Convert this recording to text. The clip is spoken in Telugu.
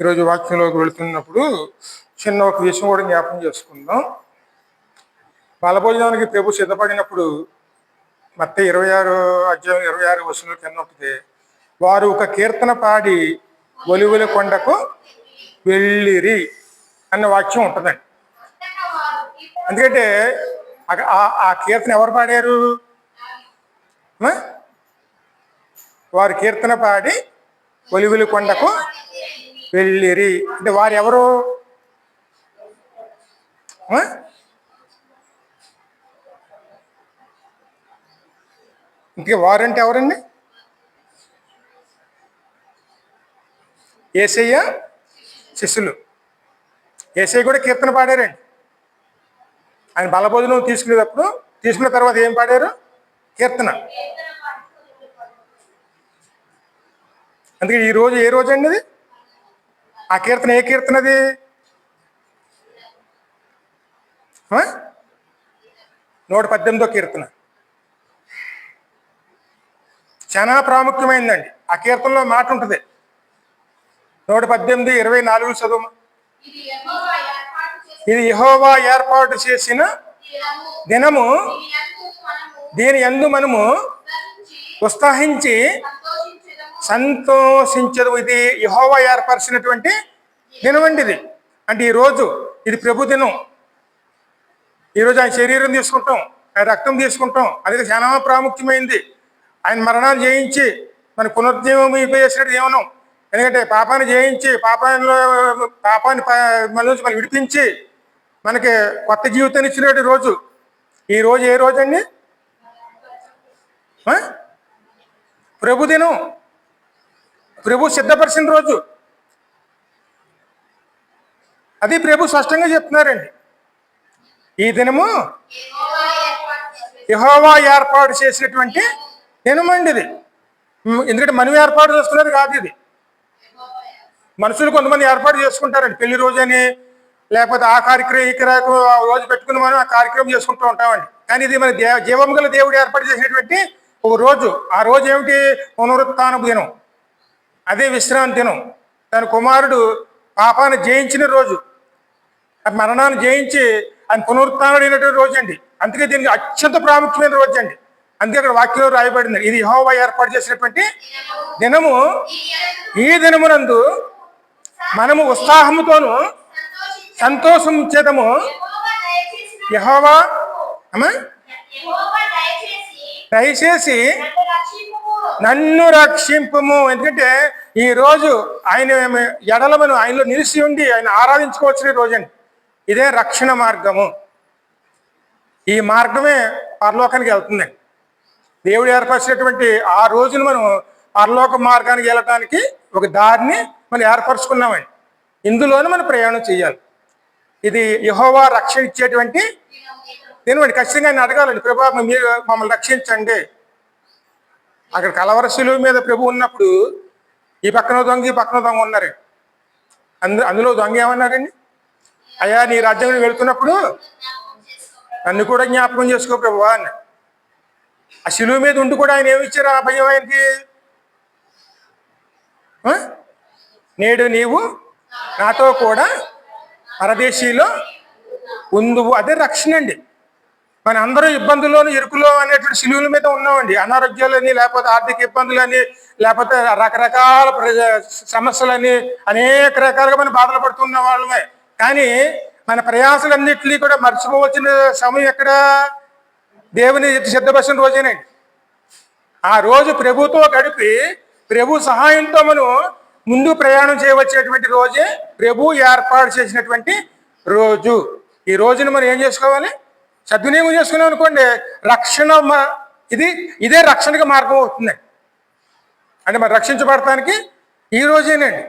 ఈరోజు వాక్యంలోకి వెళుతున్నప్పుడు చిన్న ఒక విషయం కూడా జ్ఞాపకం చేసుకుందాం. బలభోజనానికి ప్రభు సిద్ధపడినప్పుడు మత్త ఇరవై ఆరు అధ్యాయం ఇరవై ఆరు వసూలు కింద ఉంటుంది వారు ఒక కీర్తన పాడి ఒలివుల కొండకు వెళ్ళిరి అన్న వాక్యం ఉంటుందండి. ఎందుకంటే ఆ- కీర్తన ఎవరు పాడారు? వారు కీర్తన పాడి ఒలివుల కొండకు వెళ్ళిరి. అంటే వారు ఎవరు ఇంకే వారంటే ఎవరండి? ఏసయ్య శిష్యులు. ఏసయ్య కూడా కీర్తన పాడారండి. ఆయన బలబోధనం తీసుకునేటప్పుడు తీసుకున్న తర్వాత ఏం పాడారు? కీర్తన. అందుకే ఈ రోజు ఏ రోజు అండి అది ఆ కీర్తన ఏ కీర్తన అది? నూట పద్దెనిమిదో కీర్తన చాలా ప్రాముఖ్యమైందండి ఆ కీర్తనలో మాట ఉంటుంది నూట పద్దెనిమిది ఇరవై నాలుగు చదువు ఇది యెహోవా ఏర్పాటు చేసిన దినము. దీని యందు మనము ఉత్సహించి. సంతోషించదు. ఇది యహోవా ఏర్పరిచినటువంటి దినం ఇది. అంటే ఈ రోజు ఇది ప్రభు దినం. ఈరోజు ఆయన శరీరం తీసుకుంటాం ఆయన రక్తం తీసుకుంటాం. అది చాలా ప్రాముఖ్యమైంది. ఆయన మరణాన్ని జయించి మన పునరుజ్జీవం చేసినట్టు జీవనం. ఎందుకంటే పాపాన్ని జయించి పాపాన్ని పాపాన్ని ప- మన నుంచి మనం విడిపించి మనకి కొత్త జీవితాన్ని ఇచ్చినటువంటి రోజు. ఈ రోజు ఏ రోజు అండి ప్రభుదినం ప్రభు సిద్ధపరిచిన రోజు. అది ప్రభు స్పష్టంగా చెప్తున్నారండి. ఈ దినము ఏర్పాటు యహోవా ఏర్పాటు చేసినటువంటి దినమండి ఇది. ఎందుకంటే మనం ఏర్పాటు చేసుకున్నది కాదు ఇది. మనుషులు కొంతమంది ఏర్పాటు చేసుకుంటారండి. పెళ్ళి రోజని లేకపోతే ఆ కార్యక్రమం ఈ కార్యక్రమం ఆ రోజు పెట్టుకుని మనం ఆ కార్యక్రమం చేసుకుంటూ ఉంటామండి. కానీ ఇది మన దేవ జీవం గల దేవుడు ఏర్పాటు చేసినటువంటి ఒక రోజు. ఆ రోజు ఏమిటి? పునరుత్నపు దినం. అదే విశ్రాంతి దినం తన కుమారుడు పాపాన్ని జయించిన రోజు మరణాన్ని జయించి ఆయన పునరుత్థానమైనటువంటి రోజు అండి. అందుకే దీనికి అత్యంత ప్రాముఖ్యమైన రోజు అండి. అందుకే అక్కడ వాక్యంలో రాయబడింది. ఇది యెహోవా ఏర్పాటు చేసినటువంటి దినము. ఈ దినమునందు మనము ఉత్సాహముతోను సంతోషం చేతము యెహోవా అమ్మా దయచేసి నన్ను రక్షింపము. ఎందుకంటే ఈ రోజు ఆయన ఎడలమను ఆయనలో నిలిచి ఉండి ఆయన ఆరాధించుకోవచ్చు రోజు అండి ఇదే రక్షణ మార్గము. ఈ మార్గమే పరలోకానికి వెళ్తుందండి దేవుడు ఏర్పరిచినటువంటి ఆ రోజును మనం పరలోక మార్గానికి వెళ్ళటానికి ఒక దారిని మనం ఏర్పరచుకున్నామండి. ఇందులోనే మనం ప్రయాణం చేయాలి. ఇది యహోవా రక్షణ ఇచ్చేటువంటి నేను ఖచ్చితంగా ఆయన అడగాలండి ప్రభా మీరు మమ్మల్ని రక్షించండి. అక్కడ కలవర శిలువ మీద ప్రభు ఉన్నప్పుడు ఈ పక్కన దొంగ ఈ పక్కన దొంగ ఉన్నారు. అందు అందులో దొంగ ఏమన్నారండి అయ్యా నీ రాజ్యం వెళుతున్నప్పుడు నన్ను కూడా జ్ఞాపకం చేసుకో ప్రభు అన్న. ఆ శిలువ మీద ఉండి కూడా ఆయన ఏమిచ్చారు ఆ భయం ఆయనకి? నేడు నీవు నాతో కూడా పరదేశీలో ఉందువు. అదే రక్షణ అండి. మన అందరూ ఇబ్బందుల్లోనూ ఇరుకులో అనేటువంటి శిలువుల మీద ఉన్నామండి. అనారోగ్యాలని లేకపోతే ఆర్థిక ఇబ్బందులని లేకపోతే రకరకాల ప్రజ- సమస్యలని అనేక రకాలుగా మనం బాధలు పడుతున్న వాళ్ళమే. కానీ మన ప్రయాసలన్నింటినీ కూడా మర్చిపోవచ్చిన సమయం ఎక్కడ? దేవుని సిద్ధపరిచిన రోజేనండి ఆ రోజు ప్రభుతో గడిపి ప్రభు సహాయంతో మనం ముందు ప్రయాణం చేయవచ్చేటువంటి రోజే ప్రభు ఏర్పాటు చేసినటువంటి రోజు. ఈ రోజున మనం ఏం చేసుకోవాలి? సద్వినియోగం చేసుకున్నాం అనుకోండి రక్షణ ఇది ఇదే రక్షణకి మార్గం అవుతుంది. అంటే మరి రక్షించబడటానికి ఈ రోజేనండి.